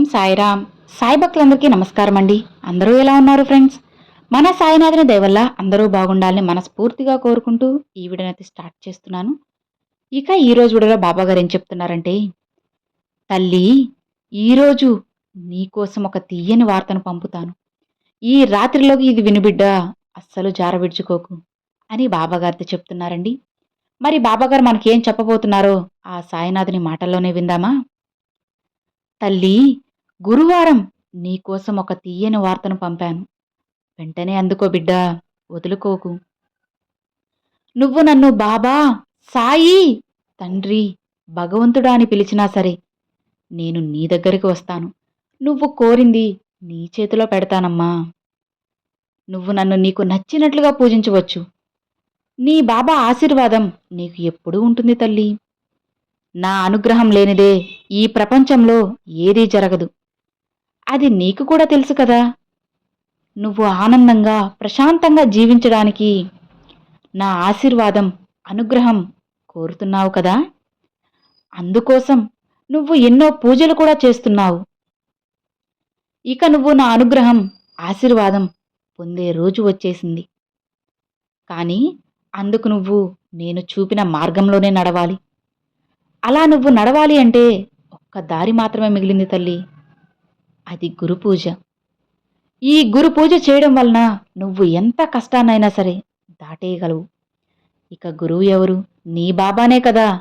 ఓం సాయిరామ్. సాయి భక్తులందరికీ నమస్కారం అండి. అందరూ ఎలా ఉన్నారు ఫ్రెండ్స్? మన సాయినాథుని దయవల్ల అందరూ బాగుండాలని మనస్ఫూర్తిగా కోరుకుంటూ ఈ వీడియోనైతే స్టార్ట్ చేస్తున్నాను. ఇక ఈరోజు కూడా వీడియోలో బాబా గారు ఏం చెప్తున్నారంటే తల్లి ఈరోజు నీకోసం ఒక తీయని వార్తను పంపుతాను. ఈ రాత్రిలోకి ఇది వినుబిడ్డ అస్సలు జార విడుచుకోకు అని బాబాగారితో చెప్తున్నారండి. మరి బాబాగారు మనకేం చెప్పబోతున్నారో ఆ సాయినాథుని మాటల్లోనే విందామా? తల్లి గురువారం నీకోసం ఒక తీయని వార్తను పంపాను. వెంటనే అందుకో బిడ్డా వదులుకోకు. నువ్వు నన్ను బాబా సాయి తండ్రి భగవంతుడా అని పిలిచినా సరే నేను నీ దగ్గరికి వస్తాను. నువ్వు కోరింది నీ చేతిలో పెడతానమ్మా. నువ్వు నన్ను నీకు నచ్చినట్లుగా పూజించవచ్చు. నీ బాబా ఆశీర్వాదం నీకు ఎప్పుడూ ఉంటుంది తల్లి. నా అనుగ్రహం లేనిదే ఈ ప్రపంచంలో ఏదీ జరగదు. అది నీకు కూడా తెలుసు కదా. నువ్వు ఆనందంగా ప్రశాంతంగా జీవించడానికి నా ఆశీర్వాదం అనుగ్రహం కోరుతున్నావు కదా. అందుకోసం నువ్వు ఎన్నో పూజలు కూడా చేస్తున్నావు. ఇక నువ్వు నా అనుగ్రహం ఆశీర్వాదం పొందే రోజు వచ్చేసింది. కానీ అందుకు నువ్వు నేను చూపిన మార్గంలోనే నడవాలి. అలా నువ్వు నడవాలి అంటే ఒక్క దారి మాత్రమే మిగిలింది తల్లి. అది గురు పూజ ఈ గురు పూజ చేయడం వలన నువ్వు ఎంత కష్టాన్నైనా సరే దాటేయగలవు. ఇక గురువు ఎవరు? నీ బాబానే కదా.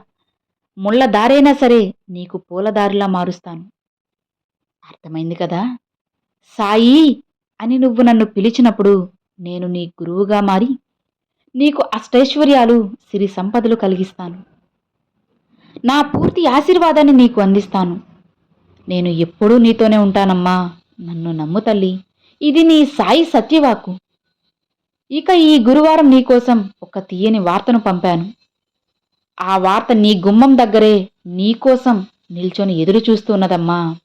ముళ్ళ దారైనా సరే నీకు పూల దారిలా మారుస్తాను. అర్థమైంది కదా? సాయి అని నువ్వు నన్ను పిలిచినప్పుడు నేను నీ గురువుగా మారి నీకు అష్టైశ్వర్యాలు సిరి సంపదలు కలిగిస్తాను. నా పూర్తి ఆశీర్వాదాన్ని నీకు అందిస్తాను. నేను ఎప్పుడూ నీతోనే ఉంటానమ్మా. నన్ను నమ్ము తల్లి. ఇది నీ సాయి సత్యవాకు ఇక ఈ గురువారం నీకోసం ఒక తీయని వార్తను పంపాను. ఆ వార్త నీ గుమ్మం దగ్గరే నీకోసం నిల్చొని ఎదురు చూస్తున్నదమ్మా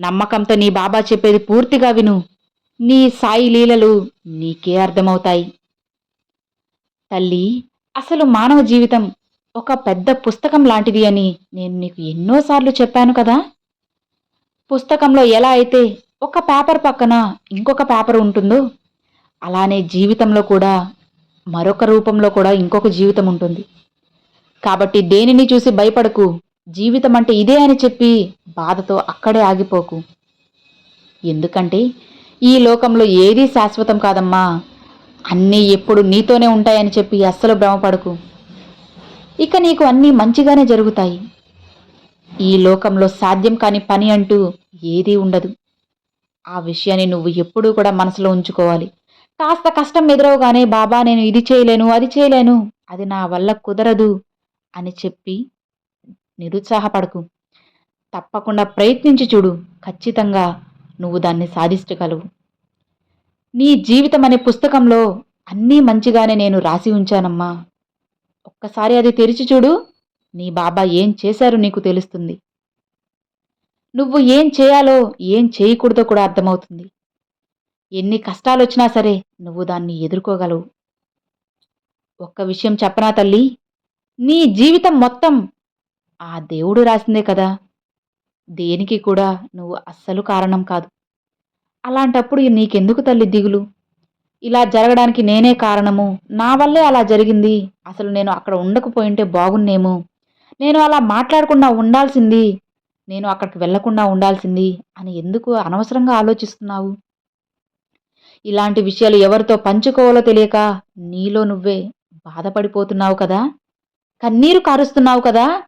నమ్మకంతో నీ బాబా చెప్పేది పూర్తిగా విను. నీ సాయి లీలలు నీకే అర్థమవుతాయి. తల్లి అసలు మానవ జీవితం ఒక పెద్ద పుస్తకం లాంటిది అని నేను నీకు ఎన్నోసార్లు చెప్పాను కదా. పుస్తకంలో ఎలా అయితే ఒక పేపర్ పక్కన ఇంకొక పేపర్ ఉంటుందో అలానే జీవితంలో కూడా మరొక రూపంలో కూడా ఇంకొక జీవితం ఉంటుంది. కాబట్టి దేనిని చూసి భయపడకు జీవితం అంటే ఇదే అని చెప్పి బాధతో అక్కడే ఆగిపోకు. ఎందుకంటే ఈ లోకంలో ఏదీ శాశ్వతం కాదమ్మా అన్నీ ఎప్పుడు నీతోనే ఉంటాయని చెప్పి అస్సలు భ్రమపడకు. ఇక నీకు అన్నీ మంచిగానే జరుగుతాయి. ఈ లోకంలో సాధ్యం కాని పని అంటూ ఏదీ ఉండదు. ఆ విషయాన్ని నువ్వు ఎప్పుడూ కూడా మనసులో ఉంచుకోవాలి. కాస్త కష్టం ఎదురవగానే బాబా నేను ఇది చేయలేను అది చేయలేను అది నా వల్ల కుదరదు అని చెప్పి నిరుత్సాహపడకు. తప్పకుండా ప్రయత్నించి చూడు ఖచ్చితంగా నువ్వు దాన్ని సాధించగలవు. నీ జీవితం అనే పుస్తకంలో అన్నీ మంచిగానే నేను రాసి ఉంచానమ్మా. ఒక్కసారి అది తెరిచి చూడు. నీ బాబా ఏం చేశారో నీకు తెలుస్తుంది. నువ్వు ఏం చేయాలో ఏం చేయకూడదో కూడా అర్థమవుతుంది. ఎన్ని కష్టాలు వచ్చినా సరే నువ్వు దాన్ని ఎదుర్కోగలవు. ఒక్క విషయం చెప్పనా తల్లి? నీ జీవితం మొత్తం ఆ దేవుడు రాసిందే కదా. దేనికి కూడా నువ్వు అస్సలు కారణం కాదు. అలాంటప్పుడు నీకెందుకు తల్లి దిగులు? ఇలా జరగడానికి నేనే కారణము. నా వల్లే అలా జరిగింది. అసలు నేను అక్కడ ఉండకపోయింటే బాగున్నేమో? నేను అలా మాట్లాడకుండా ఉండాల్సింది. నేను అక్కడికి వెళ్ళకుండా ఉండాల్సింది అని ఎందుకు అనవసరంగా ఆలోచిస్తున్నావు? ఇలాంటి విషయాలు ఎవరితో పంచుకోవాలో తెలియక నీలో నువ్వే బాధపడిపోతున్నావు కదా? కన్నీరు కారుస్తున్నావు కదా?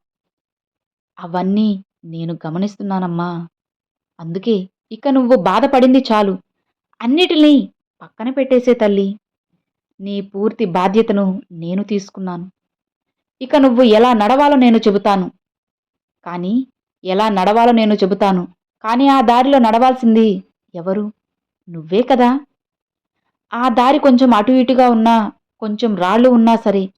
అవన్నీ నేను గమనిస్తున్నానమ్మా. అందుకే ఇక నువ్వు బాధపడింది చాలు. అన్నిటినీ పక్కన పెట్టేసే తల్లి. నీ పూర్తి బాధ్యతను నేను తీసుకున్నాను. ఇక నువ్వు ఎలా నడవాలో నేను చెబుతాను. కానీ ఎలా నడవాలో నేను చెబుతాను. కానీ ఆ దారిలో నడవాల్సింది ఎవరు? నువ్వే కదా. ఆ దారి కొంచెం అటు ఇటుగా ఉన్నా కొంచెం రాళ్ళు ఉన్నా సరే.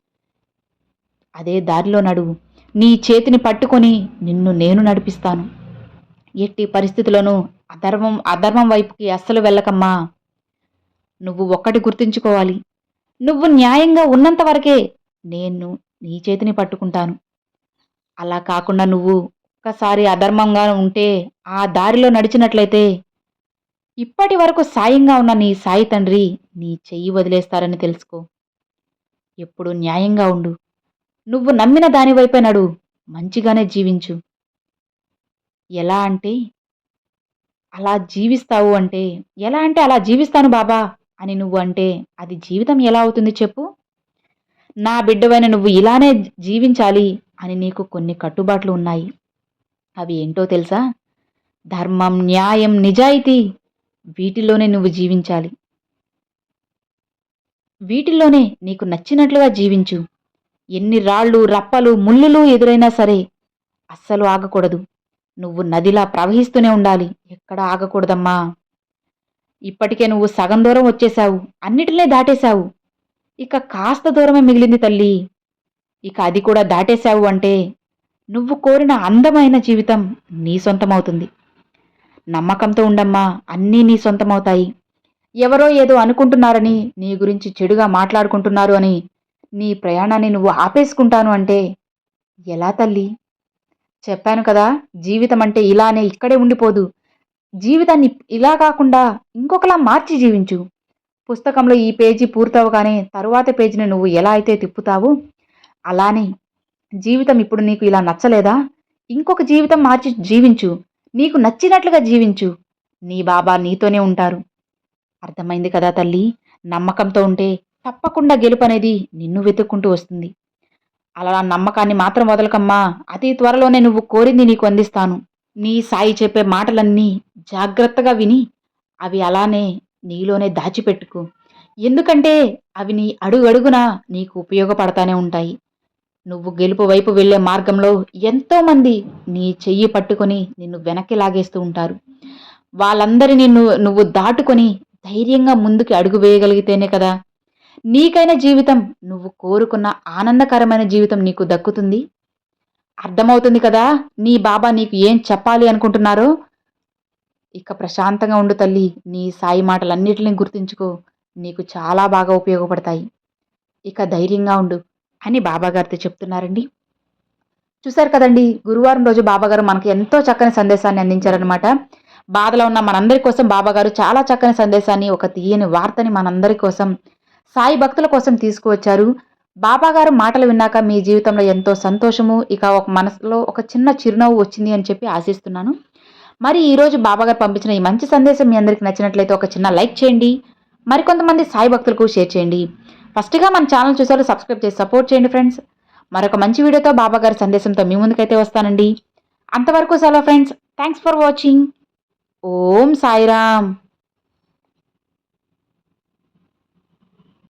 అదే దారిలో నడువు నీ చేతిని పట్టుకొని నిన్ను నేను నడిపిస్తాను. ఎట్టి పరిస్థితుల్లోనూ అధర్మం అధర్మం వైపుకి అస్సలు వెళ్ళకమ్మా. నువ్వు ఒక్కటి గుర్తుంచుకోవాలి. నువ్వు న్యాయంగా ఉన్నంత వరకే నేను నీ చేతిని పట్టుకుంటాను. అలా కాకుండా నువ్వు ఒక్కసారి అధర్మంగా ఉంటే ఆ దారిలో నడిచినట్లయితే ఇప్పటి వరకు సాయంగా ఉన్న నీ సాయి తండ్రి నీ చెయ్యి వదిలేస్తారని తెలుసుకో. ఎప్పుడు న్యాయంగా ఉండు. నువ్వు నమ్మిన దానివైపే నడు. మంచిగానే జీవించు. ఎలా అంటే అలా జీవిస్తావు అంటే ఎలా అంటే అలా జీవిస్తాను బాబా అని నువ్వు అంటే అది జీవితం ఎలా అవుతుంది చెప్పు. నా బిడ్డవైన నువ్వు ఇలానే జీవించాలి అని నీకు కొన్ని కట్టుబాట్లు ఉన్నాయి. అవి ఏంటో తెలుసా? ధర్మం న్యాయం నిజాయితీ వీటిల్లోనే నువ్వు జీవించాలి. వీటిల్లోనే నీకు నచ్చినట్లుగా జీవించు. ఎన్ని రాళ్ళు రప్పలు ముళ్ళులు ఎదురైనా సరే అస్సలు ఆగకూడదు. నువ్వు నదిలా ప్రవహిస్తూనే ఉండాలి. ఎక్కడ ఆగకూడదమ్మా? ఇప్పటికే నువ్వు సగం దూరం వచ్చేశావు. అన్నిటినే దాటేశావు. ఇక కాస్త దూరమే మిగిలింది తల్లి. ఇక అది కూడా దాటేశావు అంటే నువ్వు కోరిన అందమైన జీవితం నీ సొంతమవుతుంది. నమ్మకంతో ఉండమ్మా అన్నీ నీ సొంతమవుతాయి. ఎవరో ఏదో అనుకుంటున్నారని నీ గురించి చెడుగా మాట్లాడుకుంటున్నారు అని నీ ప్రయాణాన్ని నువ్వు ఆపేసుకుంటాను అంటే ఎలా తల్లి? చెప్పాను కదా జీవితం అంటే ఇలానే ఇక్కడే ఉండిపోదు. జీవితాన్ని ఇలా కాకుండా ఇంకొకలా మార్చి జీవించు. పుస్తకంలో ఈ పేజీ పూర్తవగానే తరువాత పేజీని నువ్వు ఎలా అయితే తిప్పుతావు? అలానే జీవితం ఇప్పుడు నీకు ఇలా నచ్చలేదా? ఇంకొక జీవితం మార్చి జీవించు. నీకు నచ్చినట్లుగా జీవించు. నీ బాబా నీతోనే ఉంటారు. అర్థమైంది కదా తల్లి? నమ్మకంతో ఉంటే తప్పకుండా గెలుపు అనేది నిన్ను వెతుక్కుంటూ వస్తుంది. అలా నమ్మకాన్ని మాత్రం వదలకమ్మా. అతి త్వరలోనే నువ్వు కోరింది నీకు అందిస్తాను. నీ సాయి చెప్పే మాటలన్నీ జాగ్రత్తగా విని అవి అలానే నీలోనే దాచిపెట్టుకు. ఎందుకంటే అవి నీ అడుగు నీకు ఉపయోగపడతానే ఉంటాయి. నువ్వు గెలుపు వైపు వెళ్ళే మార్గంలో ఎంతోమంది నీ చెయ్యి పట్టుకొని నిన్ను వెనక్కి లాగేస్తూ ఉంటారు. వాళ్ళందరినీ నిన్ను నువ్వు దాటుకొని ధైర్యంగా ముందుకి అడుగు వేయగలిగితేనే కదా. నీకైన జీవితం నువ్వు కోరుకున్న ఆనందకరమైన జీవితం నీకు దక్కుతుంది. అర్థమవుతుంది కదా నీ బాబా నీకు ఏం చెప్పాలి అనుకుంటున్నారో? ఇక ప్రశాంతంగా ఉండు తల్లి. నీ సాయి మాటలన్నిటిని గుర్తుంచుకో. నీకు చాలా బాగా ఉపయోగపడతాయి. ఇక ధైర్యంగా ఉండు అని బాబాగారితో చెప్తున్నారండి. చూశారు కదండి గురువారం రోజు బాబాగారు మనకి ఎంతో చక్కని సందేశాన్ని అందించారనమాట బాధలో ఉన్న మనందరి కోసం బాబాగారు చాలా చక్కని సందేశాన్ని ఒక తీయని వార్తని మనందరి కోసం సాయి భక్తుల కోసం తీసుకువచ్చారు. బాబాగారు మాటలు విన్నాక మీ జీవితంలో ఎంతో సంతోషము ఇక ఒక మనసులో ఒక చిన్న చిరునవ్వు వచ్చింది అని చెప్పి ఆశిస్తున్నాను. మరి ఈరోజు బాబాగారు పంపించిన ఈ మంచి సందేశం మీ అందరికి నచ్చినట్లయితే ఒక చిన్న లైక్ చేయండి. మరికొంతమంది సాయి భక్తులకు షేర్ చేయండి. ఫస్ట్గా మన ఛానల్ చూసారు సబ్స్క్రైబ్ చేసి సపోర్ట్ చేయండి ఫ్రెండ్స్. మరొక మంచి వీడియోతో బాబాగారి సందేశంతో మీ ముందుకైతే వస్తానండి. అంతవరకు సెలవు friends. Thanks for watching. Om Sairam.